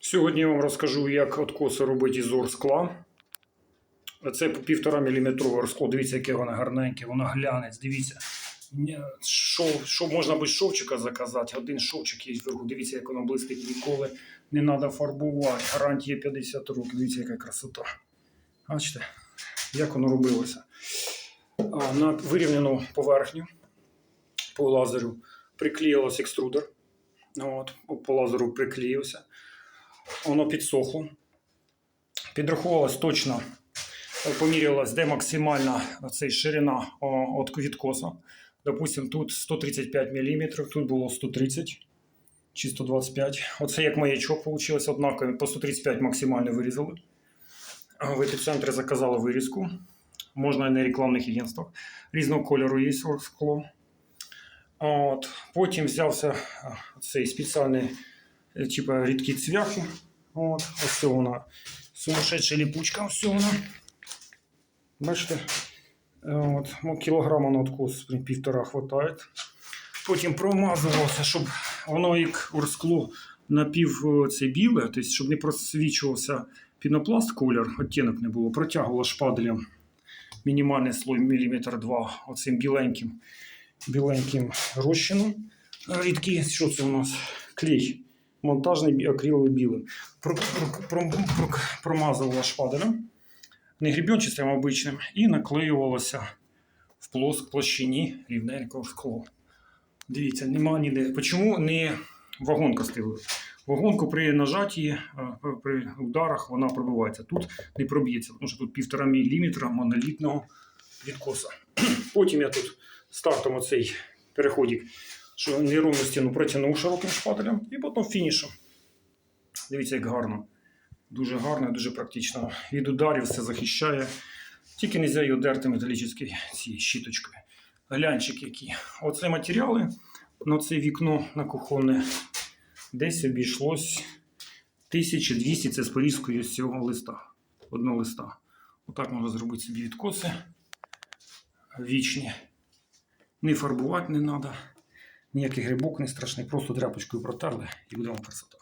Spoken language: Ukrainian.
Сьогодні я вам розкажу, як откоси робить із скла. Це по півтора міліметрове скло. Дивіться, яке воно гарненьке, воно глянець. Дивіться. Шов, шов, можна без шовчика заказати. Один шовчик є вверху. Дивіться, як воно блистить ніколи. Не треба фарбувати. Гарантія 50 років. Дивіться, яка красота. Бачите, як воно робилося. А, на вирівняну поверхню по лазеру приклеїлось екструдер. От, по лазеру приклеївся. Воно підсохло. Підрахувалось точно, е, помірялась, де максимальна цей, ширина о, от відкоса. Допустим, тут 135 мм, тут було 130 чи 125. Оце як маячок вийшло, однаково по 135 максимально вирізали. В епіцентрі заказали вирізку. Можна і на рекламних агентствах. Різного кольору є скло. От. Потім взявся цей спеціальний е, типа рідкі цвяхи. От. Ось вона. Сумасшедша ліпучка. Ось вона. Бачите? Е, От. Ну, кілограма на откос півтора хватає. Потім промазувався, щоб воно як урскло напів е, це біле, тобто, щоб не просвічувався пінопласт колір, оттінок не було. Протягувало шпаделем мінімальний слой міліметр два оцим біленьким біленьким розчином. Е, Рідкий, що це у нас? Клей. Монтажний акриловий білим. Про, про, про, про, промазувала шпаделем, не грібенчистим обичним, і наклеювалося в плоск площині рівненького скло. Дивіться, нема ніде. Чому не вагонка стилу? Вагонку при нажатті, е, при ударах вона пробивається. Тут не проб'ється, тому що тут півтора міліметра монолітного відкоса. Потім я тут стартом оцей переходик, неровну стіну протягнув широким шпателем і потім фінішем. Дивіться, як гарно. Дуже гарно, дуже практично. Від ударів все захищає. Тільки не можна його дерти металічною цією щіточкою. Глянчик який. Оце матеріали на це вікно на кухонне. Десь обійшлось 1200 це з порізкою з цього листа. Одного листа. Отак можна зробити собі відкоси. Вічні. Не фарбувати не треба. Ніяких грибок не страшний, просто тряпочкою протерли і буде вам красота.